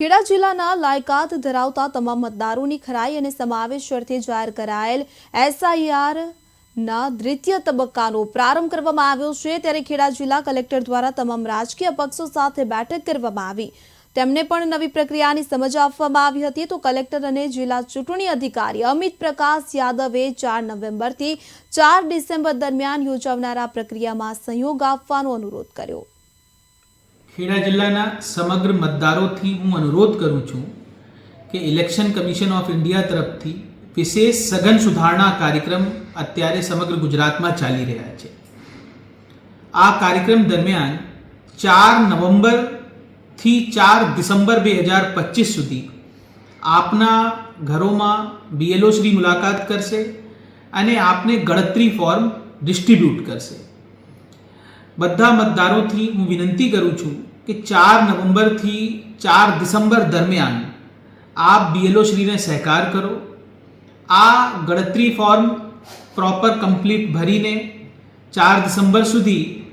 ખેડા જિલ્લાના લાયકાત ધરાવતા તમામ મતદારોની ખરાઈ અને સમાવેશ અર્થે જાહેર કરાયેલ એસઆઈઆર ના દ્વિતીય તબક્કાનો પ્રારંભ કરવામાં આવ્યો છે. ત્યારે ખેડા જિલ્લા કલેક્ટર દ્વારા તમામ રાજકીય પક્ષો સાથે બેઠક કરવામાં આવી. તેમને પણ નવી પ્રક્રિયાની સમજ આપવામાં આવી હતી. તો કલેક્ટર અને જિલ્લા ચૂંટણી અધિકારી અમિત પ્રકાશ યાદવે ચાર નવેમ્બરથી ચાર ડિસેમ્બર દરમિયાન યોજાનારા પ્રક્રિયામાં સહયોગ આપવાનો અનુરોધ કર્યો. ખેડા જિલ્લાના સમગ્ર મતદારોથી હું અનુરોધ કરું છું કે ઇલેક્શન કમિશન ઓફ ઇન્ડિયા તરફથી વિશેષ સઘન સુધારણા કાર્યક્રમ અત્યારે સમગ્ર ગુજરાતમાં ચાલી રહ્યા છે. આ કાર્યક્રમ દરમિયાન ચાર નવેમ્બરથી ચાર ડિસેમ્બર બે હજાર પચીસ સુધી આપના ઘરોમાં બીએલઓ શ્રી મુલાકાત કરશે અને આપને ગણતરી ફોર્મ ડિસ્ટ્રીબ્યુટ કરશે. બધા મતદારોથી હું વિનંતી કરું છું કે ચાર નવેમ્બરથી ચાર ડિસેમ્બર દરમિયાન આપ બીએલઓ શ્રીને સહકાર કરો. આ ગણતરી ફોર્મ પ્રોપર કમ્પ્લીટ ભરીને ચાર ડિસેમ્બર સુધી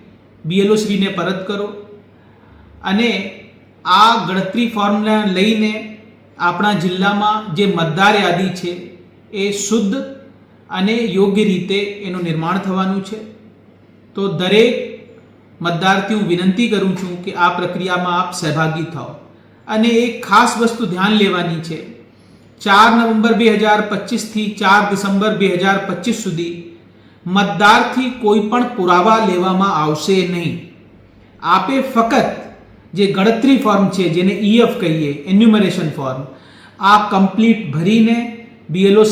બીએલઓ શ્રીને પરત કરો. અને આ ગણતરી ફોર્મને લઈને આપણા જિલ્લામાં જે મતદાર યાદી છે એ શુદ્ધ અને યોગ્ય રીતે એનું નિર્માણ થવાનું છે. તો દરેક મતદારથી હું વિનંતી કરું છું કે આ પ્રક્રિયામાં આપ સહભાગી થાઓ. અને એક ખાસ વસ્તુ ધ્યાન લેવાની છે. ચાર નવેમ્બર બે હજાર પચીસથી ચાર ડિસેમ્બર બે હજાર પચીસ સુધી મતદારથી કોઈ પણ પુરાવા લેવામાં આવશે નહીં. આપે ફક્ત જે ગણતરી ફોર્મ છે, જેને ઈએફ કહીએ એન્યુમરેશન ફોર્મ આ કમ્પ્લીટ ભરીને બીએલઓ